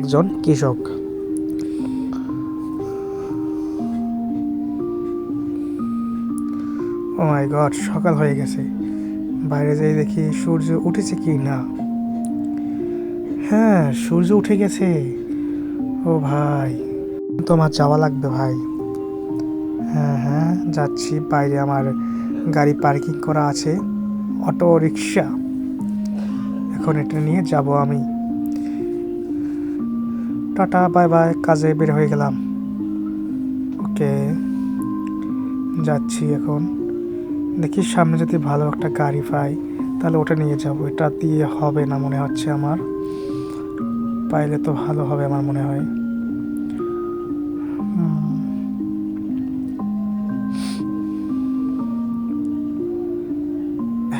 একজন কৃষক। ও মাই গড সকাল হয়ে গেছে। বাইরে যাই দেখি সূর্য উঠেছে কি না? হ্যাঁ সূর্য উঠে গেছে। ও ভাই, তোমার যাওয়া লাগবে ভাই। হ্যাঁ হ্যাঁ যাচ্ছি। বাইরে আমার গাড়ি পার্কিং করা আছে। Auto rickshaw. এখন এটা নিয়ে যাব আমি। টাটা, বাই বাই, কাজে বের হয়ে গেলাম। ওকে, যাচ্ছি এখন। দেখি সামনে যদি ভালো একটা গাড়ি পাই, তাহলে ওটা নিয়ে যাব। এটা দিয়ে হবে না মনে হচ্ছে আমার। পাইলে তো ভালো হবে আমার মনে হয়।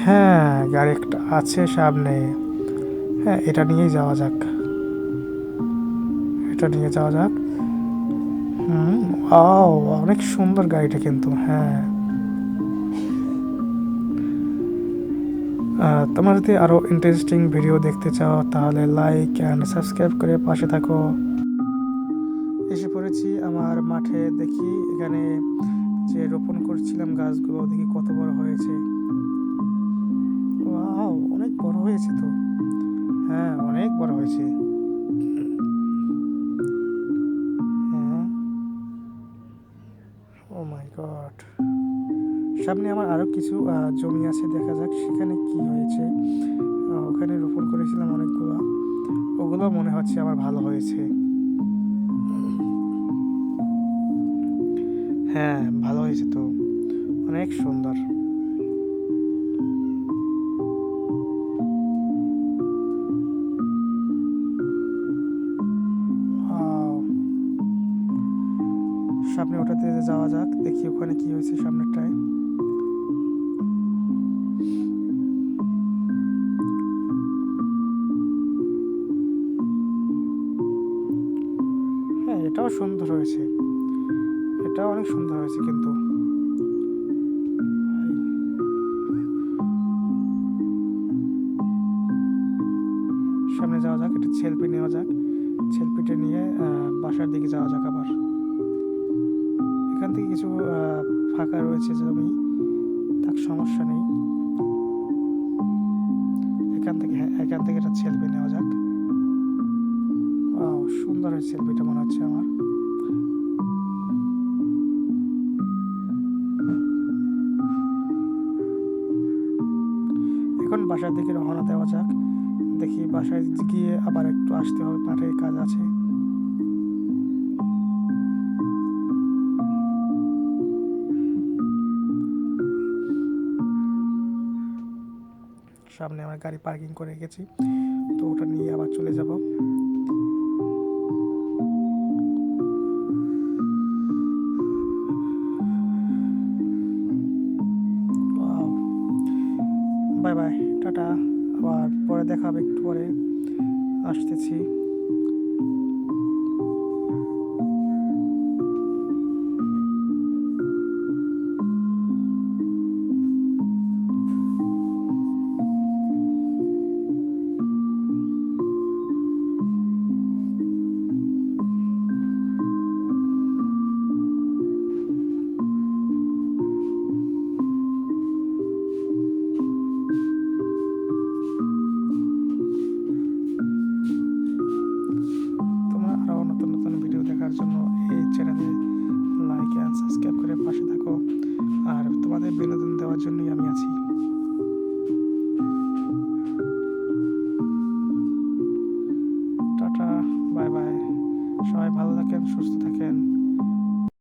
হ্যাঁ গাড়ি একটা আছে সামনে। হ্যাঁ এটা নিয়েই যাওয়া যাক। এটা নিয়ে যাওয়া যাক। হুম ও অনেক সুন্দর গাড়িটা কিন্তু হ্যাঁ। তোমরা যদি আরও ইন্টারেস্টিং ভিডিও দেখতে চাও, তাহলে লাইক অ্যান্ড সাবস্ক্রাইব করে পাশে থাকো। এসে পড়েছি আমার মাঠে, দেখি এখানে যে রোপণ করছিলাম গাছগুলো, দেখি কত বড় হয়েছে। অনেক বড় হয়েছে তো। হ্যাঁ অনেক বড় হয়েছে। সামনে আমার আরও কিছু জমি আছে, দেখা যাক সেখানে কি হয়েছে। ওখানে রোপণ করেছিলাম অনেকগুলো। ওগুলো মনে হচ্ছে আমার ভালো হয়েছে। হ্যাঁ ভালো হয়েছে তো। অনেক সুন্দর. সামনে ওটাতে যাওয়া যাক, দেখি ওখানে কি হয়েছে সামনেরটায়। সুন্দর হয়েছে। এটাও অনেক সুন্দর হয়েছে কিন্তু। সামনে যাওয়া যাক, একটা সেলফি নেওয়া যাক। সেলফিটা নিয়ে বাসার দিকে যাওয়া যাক আবার। এখান থেকে কিছু ফাঁকা রয়েছে জমি, তার সমস্যা নেই। এখান থেকে হ্যাঁ এখান থেকে একটা সেলফি নেওয়া যাক। সুন্দর হয়েছে সেলফিটা মনে হচ্ছে আমার। এখন বাসার দিকে রওনা দেওয়া যাক। দেখি বাসায় গিয়ে আবার একটু আসতে হবে, মাঠে কাজ আছে। সামনে আমার গাড়ি পার্কিং করে রেখেছি তো ওটা নিয়ে আবার চলে যাব। বাই বাই টাটা আবার পরে দেখা হবে একটু পরে। আসতেছি। আমি আছি। Tata bye bye. সবাই ভালো থাকেন সুস্থ থাকেন।